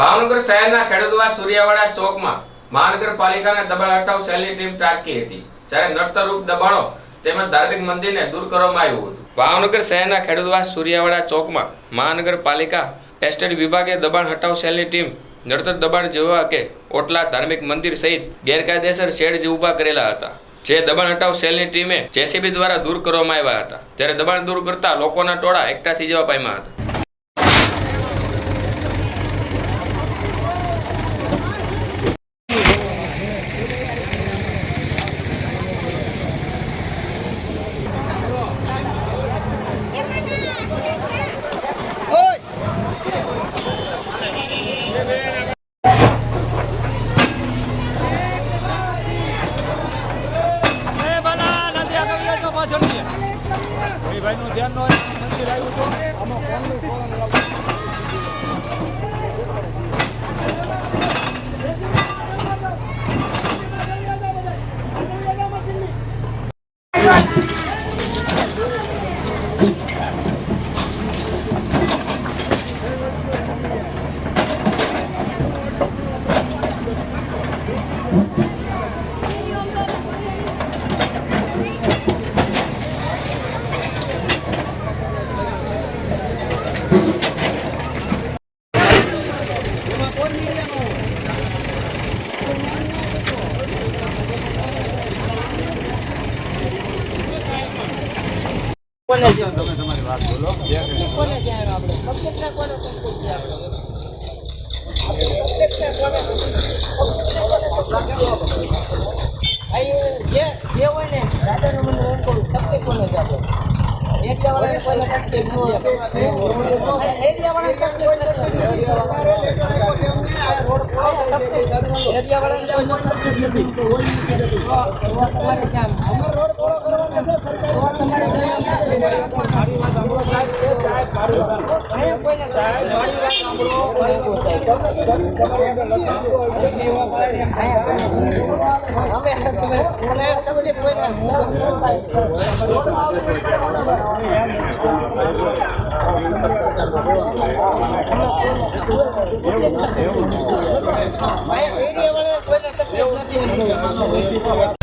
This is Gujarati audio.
ભાવનગર શહેરના ખેડૂતવાસ સૂર્યાવાડા ચોકમાં મહાનગરપાલિકાના દબાણ હટાવ સેલની ટીમ ત્રાટકી હતી, જ્યારે નડતરરૂપ દબાણો તેમજ ધાર્મિક મંદિરને દૂર કરવામાં આવ્યું હતું. ભાવનગર શહેરના ખેડૂતવાસ સૂર્યાવાડા ચોકમાં મહાનગરપાલિકા એસ્ટેટ વિભાગે દબાણ હટાવ સેલની ટીમ નડતર દબાણ જેવા કે ઓટલા ધાર્મિક મંદિર સહિત ગેરકાયદેસર શેડ જે ઊભા કરેલા હતા, જે દબાણ હટાવ સેલની ટીમે જેસીબી દ્વારા દૂર કરવામાં આવ્યા હતા. ત્યારે દબાણ દૂર કરતા લોકોના ટોળા એકઠા થઈ જવા પામ્યા હતા. ધ્યાન ન હોય મંદિર આવ્યું તો આમાં ફોનનું ફોન કોને છે તમે તમારી વાત બોલો? કોને છે આપણે? પબ્લિકને કોને સંકુલ છે આપણે? પબ્લિકને કોને અહીં તમારે રોડ પૂરો કરવાનો સરકાર તમારે એરિયા વાળા કોઈને તકલીફ નથી